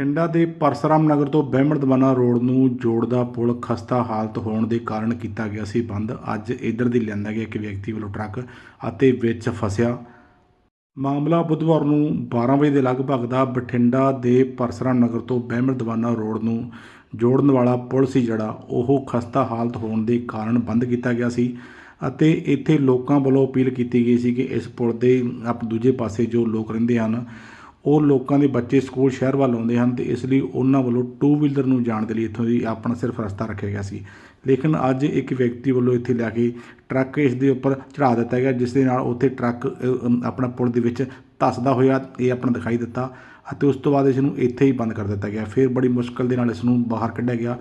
ਬਠਿੰਡਾ ਦੇ ਪਰਸਰਾਮ ਨਗਰ ਤੋਂ ਬਹਿਮਣ ਦਵਾਨਾ ਰੋਡ ਨੂੰ ਜੋੜਦਾ ਪੁਲ ਖਸਤਾ ਹਾਲਤ ਹੋਣ ਦੇ ਕਾਰਨ ਕੀਤਾ ਗਿਆ ਸੀ ਬੰਦ। ਅੱਜ ਇਧਰ ਦੀ ਲਿਆਂਦਾ ਗਿਆ ਇੱਕ ਵਿਅਕਤੀ ਵੱਲੋਂ ਟਰੱਕ ਅਤੇ ਵਿੱਚ ਫਸਿਆ। ਮਾਮਲਾ ਬੁੱਧਵਾਰ ਨੂੰ 12 ਵਜੇ ਦੇ ਲਗਭਗ ਦਾ ਬਠਿੰਡਾ ਦੇ ਪਰਸਰਾਮ ਨਗਰ ਤੋਂ ਬਹਿਮਣ ਦਵਾਨਾ ਰੋਡ ਨੂੰ ਜੋੜਨ ਵਾਲਾ ਪੁਲ ਸੀ ਜਿਹੜਾ। ਉਹ ਖਸਤਾ ਹਾਲਤ ਹੋਣ ਦੇ ਕਾਰਨ ਬੰਦ ਕੀਤਾ ਗਿਆ ਸੀ ਅਤੇ ਇੱਥੇ ਲੋਕਾਂ ਵੱਲੋਂ ਅਪੀਲ ਕੀਤੀ ਗਈ ਸੀ ਕਿ ਇਸ ਪੁਲ ਦੇ ਆਪ ਦੂਜੇ ਪਾਸੇ ਜੋ ਲੋਕ ਰਹਿੰਦੇ ਹਨ ਉਹ ਲੋਕਾਂ ਦੇ ਬੱਚੇ ਸਕੂਲ ਸ਼ਹਿਰ ਵੱਲ ਆਉਂਦੇ ਹਨ ਤੇ ਇਸ ਲਈ ਉਹਨਾਂ ਵੱਲੋਂ ਟੂ ਵੀਲਰ ਨੂੰ ਜਾਣ ਦੇ ਲਈ ਇੱਥੋਂ ਦੀ ਆਪਣਾ ਸਿਰਫ ਰਸਤਾ ਰੱਖਿਆ ਗਿਆ ਸੀ। ਲੇਕਿਨ ਅੱਜ ਇੱਕ ਵਿਅਕਤੀ ਵੱਲੋਂ ਇੱਥੇ ਲਿਆ ਕੇ ਟਰੱਕ ਇਸ ਦੇ ਉੱਪਰ ਚੜਾ ਦਿੱਤਾ ਗਿਆ, ਜਿਸ ਦੇ ਨਾਲ ਉੱਥੇ ਟਰੱਕ ਆਪਣਾ ਪੁਲ ਦੇ ਵਿੱਚ ਧੱਸਦਾ ਹੋਇਆ ਇਹ ਆਪਣਾ ਦਿਖਾਈ ਦਿੱਤਾ ਅਤੇ ਉਸ ਤੋਂ ਬਾਅਦ ਇਸ ਨੂੰ ਇੱਥੇ ਹੀ ਬੰਦ ਕਰ ਦਿੱਤਾ ਗਿਆ। ਫਿਰ ਬੜੀ ਮੁਸ਼ਕਲ ਦੇ ਨਾਲ ਇਸ ਨੂੰ ਬਾਹਰ ਕੱਢਿਆ ਗਿਆ।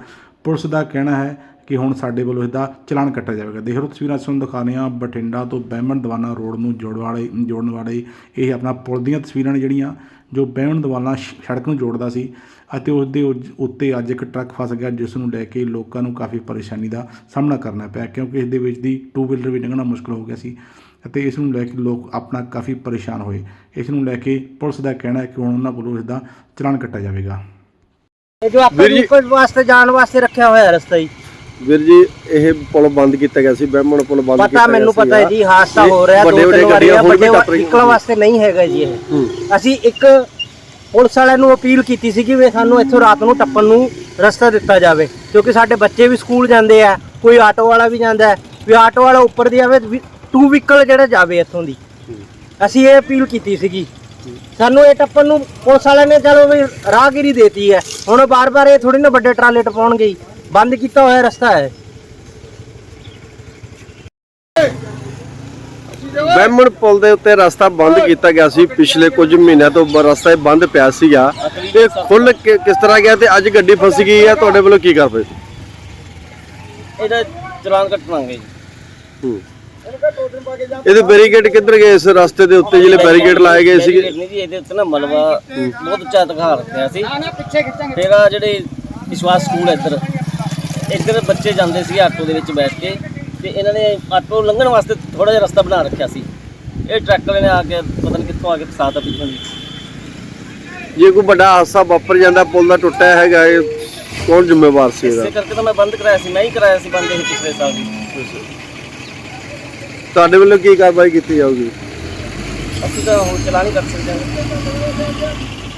ਪੁਲਿਸ ਦਾ ਕਹਿਣਾ ਹੈ ਕਿ ਹੁਣ ਸਾਡੇ ਵੱਲੋਂ ਇਹਦਾ ਚਲਾਨ ਕੱਟਿਆ ਜਾਵੇਗਾ। ਦੇਖ ਲਓ ਤਸਵੀਰਾਂ ਤੁਹਾਨੂੰ ਦਿਖਾ ਰਹੇ ਹਾਂ, ਬਠਿੰਡਾ ਤੋਂ ਬਹਿਮਣ ਦਵਾਨਾ ਰੋਡ ਨੂੰ ਜੋੜ ਵਾਲੇ, ਜੋੜਨ ਵਾਲੇ ਇਹ ਆਪਣਾ ਪੁਲ ਦੀਆਂ ਤਸਵੀਰਾਂ ਨੇ ਜਿਹੜੀਆਂ ਜੋ ਬਹਿਮਣ ਦਵਾਨਾ ਸ਼- ਸੜਕ ਨੂੰ ਜੋੜਦਾ ਸੀ ਅਤੇ ਉਸ ਦੇ ਉੱਤੇ ਅੱਜ ਇੱਕ ਟਰੱਕ ਫਸ ਗਿਆ, ਜਿਸ ਨੂੰ ਲੈ ਕੇ ਲੋਕਾਂ ਨੂੰ ਕਾਫੀ ਪਰੇਸ਼ਾਨੀ ਦਾ ਸਾਹਮਣਾ ਕਰਨਾ ਪਿਆ ਕਿਉਂਕਿ ਇਸ ਦੇ ਵਿੱਚ ਦੀ ਟੂ ਵੀਲਰ ਵੀ ਲੰਘਣਾ ਮੁਸ਼ਕਲ ਹੋ ਗਿਆ ਸੀ ਅਤੇ ਇਸ ਨੂੰ ਲੈ ਕੇ ਲੋਕ ਆਪਣਾ ਕਾਫੀ ਪਰੇਸ਼ਾਨ ਹੋਏ। ਇਸ ਨੂੰ ਲੈ ਕੇ ਪੁਲਿਸ ਦਾ ਕਹਿਣਾ ਹੈ ਕਿ ਹੁਣ ਉਹਨਾਂ ਵੱਲੋਂ ਇਸ ਦਾ ਚਲਾਨ ਕੱਟਿਆ ਜਾਵੇਗਾ। ਇਹ ਜੋ ਆਪਾਂ ਵੀਰ ਜੀ- ਨਿਕਲ ਵਾਸਤੇ ਜਾਣ ਵਾਸਤੇ ਰੱਖਿਆ ਹੋਇਆ ਰਸਤਾ ਹੀ ਵੀਰ ਜੀ ਇਹ ਪੁਲ ਬੰਦ ਕੀਤਾ ਗਿਆ ਸੀ ਬਹਿਮਣ ਪੁਲ ਬੰਦ ਕੀਤਾ ਪਤਾ ਗਿਆ ਮੈਨੂੰ ਪਤਾ ਹੈ ਸੀਗਾ। ਜੀ ਹਾਦਸਾ ਇਹ ਹੋ ਰਿਹਾ ਦੋ ਵੱਡੇ ਵੱਡੇ ਤਿੰਨ ਵਾਰੀ ਗੱਡੀਆਂ ਹੁਣ ਵੀ ਵੱਡੇ ਟੱਪ ਰਹੀਆਂ ਨਿਕਲਣ ਵਾਸਤੇ ਨਹੀਂ ਹੈਗਾ ਜੀ ਇਹ। ਹੂੰ। ਅਸੀਂ ਇੱਕ ਪੁਲਿਸ ਵਾਲਿਆਂ ਨੂੰ ਅਪੀਲ ਕੀਤੀ ਸੀ ਕਿ ਵੀ ਸਾਨੂੰ ਇੱਥੋਂ ਰਾਤ ਨੂੰ ਟੱਪਣ ਨੂੰ ਰਸਤਾ ਦਿੱਤਾ ਜਾਵੇ ਕਿਉਂਕਿ ਸਾਡੇ ਬੱਚੇ ਵੀ ਸਕੂਲ ਜਾਂਦੇ ਆ ਕੋਈ ਆਟੋ ਵਾਲਾ ਵੀ ਜਾਂਦਾ ਹੈ। ਵੀ ਆਟੋ ਵਾਲਾ ਉੱਪਰ ਦੀ ਆਵੇ ਟੂ ਵਹੀਕਲ ਜਿਹੜਾ ਜਾਵੇ ਇੱਥੋਂ ਦੀ। ਅਸੀਂ ਇਹ ਅਪੀਲ ਕੀਤੀ ਸੀਗੀ। ਸਾਨੂੰ ਇਹ ਟੱਪਣ ਨੂੰ ਪੁਲਿਸ ਵਾਲਿਆਂ ਨੇ ਚਲੋ ਵੀ ਰਾਹਗੀਰੀ ਦੇਤੀ ਹੈ। ਹੁਣ ਬਾਰ-ਬਾਰ ਇਹ ਥੋੜੀ ਨਾ ਵੱਡੇ ਟਰਾਲੇ ਟਪਾਉਣਗੇ ਹੀ ਬੰਦ ਕੀਤਾ ਹੋਇਆ ਰਸਤਾ ਹੈ। ਬਹਿਮਣ ਪੁਲ ਦੇ ਉੱਤੇ ਰਸਤਾ ਬੰਦ ਕੀਤਾ ਗਿਆ ਸੀ। ਪਿਛਲੇ ਕੁਝ ਮਹੀਨਿਆਂ ਤੋਂ ਰਸਤਾ ਇਹ ਬੰਦ ਪਿਆ ਸੀਗਾ। ਤੇ ਖੁੱਲ ਕਿਸ ਤਰ੍ਹਾਂ ਗਿਆ ਤੇ ਅੱਜ ਗੱਡੀ ਫਸ ਗਈ ਹੈ? ਤੁਹਾਡੇ ਵੱਲੋਂ ਕੀ ਕਰਦੇ ਇਹਦਾ ਚਲਾਨ ਕੱਟਵਾਂਗੇ ਜੀ। ਹੂੰ। ਇਹਦੇ ਬੈਰੀਕੇਡ ਕਿੱਧਰ ਗਏ? ਇਸ ਰਸਤੇ ਦੇ ਉੱਤੇ ਜਿਹੜੇ ਬੈਰੀਕੇਡ ਲਾਏ ਗਏ ਸੀਗੇ। ਨਹੀਂ ਜੀ ਇਹਦੇ ਉੱਤੇ ਨਾ ਮਲਬਾ ਬਹੁਤ ਉੱਚਾ ਦਿਖਾ ਰੱਖਿਆ ਸੀ। ਫਿਰ ਆ ਜਿਹੜੇ ਵਿਸ਼ਵਾਸ ਸਕੂਲ ਇੱਧਰ ਇੱਧਰ ਬੱਚੇ ਜਾਂਦੇ ਸੀ ਆਟੋ ਦੇ ਵਿੱਚ ਬੈਠ ਕੇ ਤੇ ਇਹਨਾਂ ਨੇ ਆਟੋ ਲੰਘਣ ਵਾਸਤੇ ਥੋੜਾ ਜਿਹਾ ਰਸਤਾ ਬਣਾ ਰੱਖਿਆ ਸੀ। ਇਹ ਟਰੱਕ ਵਾਲੇ ਨੇ ਆ ਕੇ ਪਤਾ ਨਹੀਂ ਕਿੱਥੋਂ ਆ ਕੇ ਫਸਾਤਾ ਪਿੱਛੋਂ ਦੀ। ਜੇ ਕੋਈ ਵੱਡਾ ਹਾਦਸਾ ਵਾਪਰ ਜਾਂਦਾ ਪੁਲ ਦਾ ਟੁੱਟਿਆ ਹੈਗਾ ਇਹ ਕੌਣ ਜ਼ਿੰਮੇਵਾਰ ਸੀ ਇਹਦਾ? ਇਸੇ ਕਰਕੇ ਤਾਂ ਮੈਂ ਬੰਦ ਕਰਾਇਆ ਸੀ ਮੈਂ ਹੀ ਕਰਾਇਆ ਸੀ ਬੰਦ ਇਹ ਪਿਛਲੇ ਸਾਲ ਵੀ ਤੁਹਾਡੇ ਵੱਲੋਂ ਕੀ ਕਾਰਵਾਈ ਕੀਤੀ ਜਾਊਗੀ? ਅਸੀਂ ਤਾਂ ਹੁਣ ਚਲਾ ਨਹੀਂ ਕਰ ਸਕਦੇ